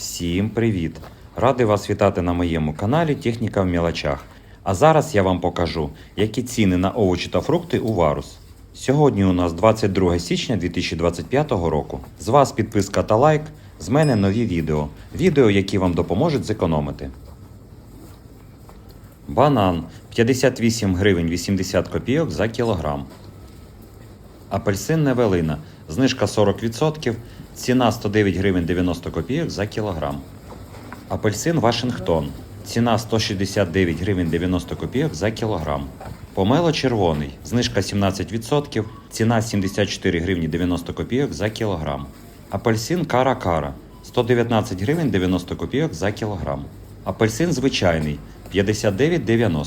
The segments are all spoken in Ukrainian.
Всім привіт! Радий вас вітати на моєму каналі Техніка в мілочах. А зараз я вам покажу, які ціни на овочі та фрукти у Варус. Сьогодні у нас 22 січня 2025 року. З вас підписка та лайк, з мене нові відео. Відео, які вам допоможуть зекономити. Банан 58 гривень 80 копійок за кілограм. Апельсин Невелина. Знижка 40%. Ціна 109 гривень 90 копійок за кілограм. Апельсин Вашингтон. Ціна 169 гривень 90 копійок за кілограм. Помело червоний. Знижка 17%. Ціна 74 гривні 90 копійок за кілограм. Апельсин Кара Кара. 119 гривень 90 копійок за кілограм. Апельсин звичайний 59,90.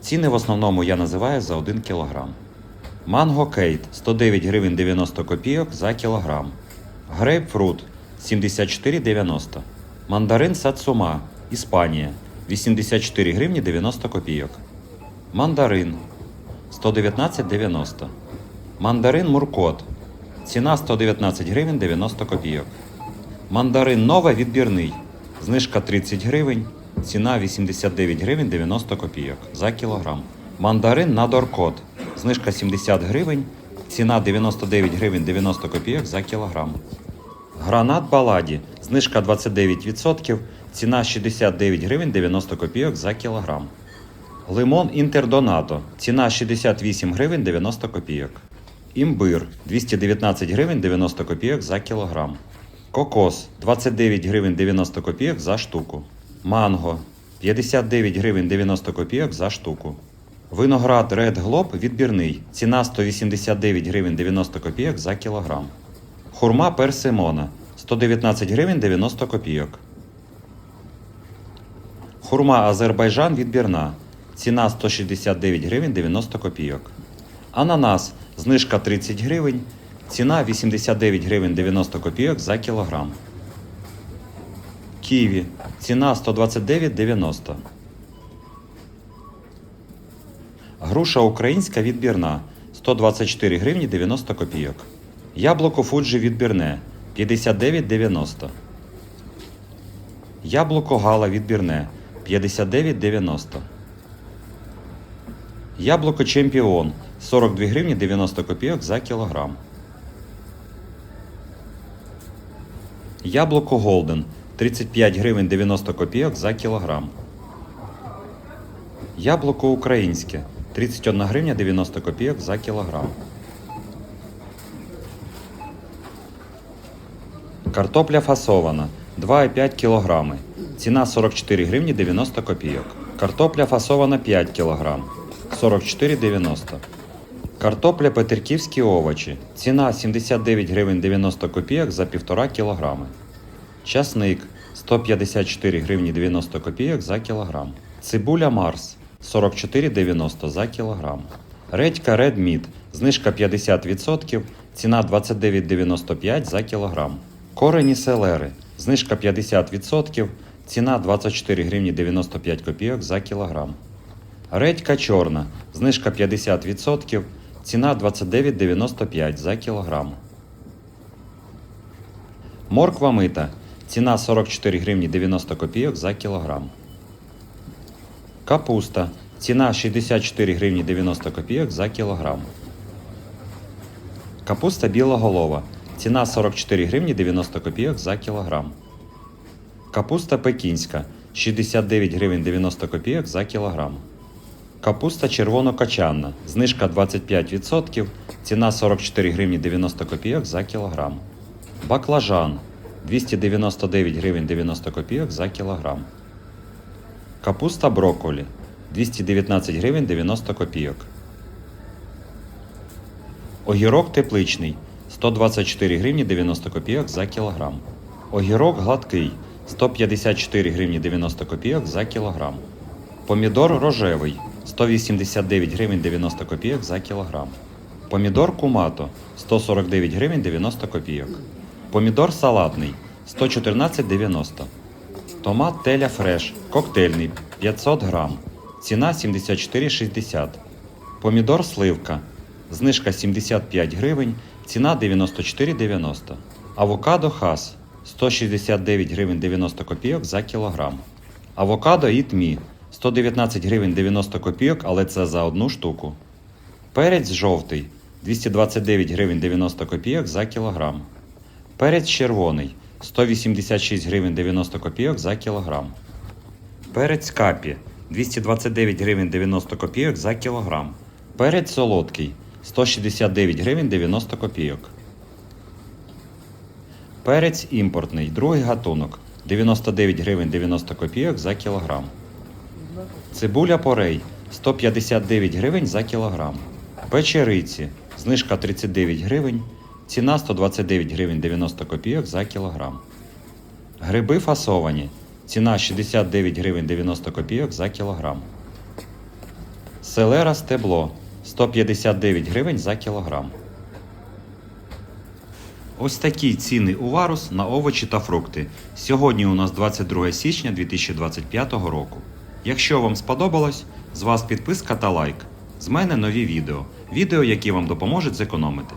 Ціни в основному я називаю за 1 кілограм. Манго Кейт 109 гривень 90 копійок за кілограм. Грейпфрут 74,90. Мандарин Сацума Іспанія 84 гривні 90 копійок. Мандарин 119,90. Мандарин Муркот. Ціна 119 гривень 90 копійок. Мандарин Нова відбірний. Знижка 30 гривень. Ціна 89 гривень 90 копійок за кілограм. Мандарин Надоркот. Знижка 70 гривень. Ціна 99 гривень 90 копійок за кілограм. Гранат Баладі. Знижка 29%. Ціна 69 гривень 90 копійок за кілограм. Лимон Інтердонато. Ціна 68 гривень 90 копійок. Імбир 219 гривень 90 копійок за кілограм. Кокос 29 гривень 90 копійок за штуку. Манго 59 гривень 90 копійок за штуку. Виноград Red Globe відбірний. Ціна 189 гривень 90 копійок за кілограм. Хурма Персимона 119 гривень 90 копійок. Хурма Азербайджан відбірна. Ціна 169 гривень 90 копійок. Ананас знижка 30 гривень. Ціна 89 гривень 90 копійок за кілограм. Ківі. Ціна 129,90. Груша українська відбірна 124 гривні 90 копійок. Яблуко Фуджі відбірне 59,90. Яблуко Гала відбірне 59,90. Яблуко Чемпіон 42 гривні 90 копійок за кілограм. Яблуко Голден 35 гривень 90 копійок за кілограм. Яблуко українське 31 гривня 90 копійок за кілограм. Картопля фасована 2,5 кілограми. Ціна 44 гривні 90 копійок. Картопля фасована 5 кілограм. 44,90. Картопля петерківські овочі. Ціна 79 гривень 90 копійок за 1,5 кілограми. Часник 154 гривні 90 копійок за кілограм. Цибуля Марс 44,90 за кілограм. Редька Red Meat. Знижка 50%. Ціна 29,95 за кілограм. Корені селери. Знижка 50%. Ціна 24 гривні 95 копійок за кілограм. Редька чорна. Знижка 50%. Ціна 29,95 за кілограм. Морква мита. Ціна 44 гривні 90 копійок за кілограм. Капуста. Ціна 64 гривні 90 копійок за кілограм. Капуста біла Ціна 44 гривні 90 копійок за кілограм. Капуста пекінська 69 гривень 90 копійок за кілограм. Капуста червонокачанна. Знижка 25%. Ціна 44 гривні 90 копійок за кілограм. Баклажан 299 гривень 90 копійок за кілограм. Капуста брокколі 219 гривень 90 копійок. Огірок тепличний 124 гривні 90 копійок за кілограм. Огірок гладкий 154 гривні 90 копійок за кілограм. Помідор рожевий 189 гривень 90 копійок за кілограм. Помідор кумато 149 гривень 90 копійок. Помідор салатний 114,90. Томат Теля Фреш коктейльний 500 грам. Ціна 74,60. Помідор сливка. Знижка 75 гривень. Ціна 94,90. Авокадо хас 169 гривень 90 копійок за кілограм. Авокадо і тмі 119 гривень 90 копійок, але це за одну штуку. Перець жовтий 229 гривень 90 копійок за кілограм. Перець червоний 186 гривень 90 копійок за кілограм. Перець капі 229 гривень 90 копійок за кілограм. Перець солодкий 169 гривень 90 копійок. Перець імпортний, другий гатунок 99 гривень 90 копійок за кілограм. Цибуля порей 159 гривень за кілограм. Печериці знижка 39 гривень, ціна 129 гривень 90 копійок за кілограм. Гриби фасовані. Ціна 69 гривень 90 копійок за кілограм. Селера стебло 159 гривень за кілограм. Ось такі ціни у Варус на овочі та фрукти. Сьогодні у нас 22 січня 2025 року. Якщо вам сподобалось, з вас підписка та лайк. З мене нові відео. Відео, які вам допоможуть зекономити.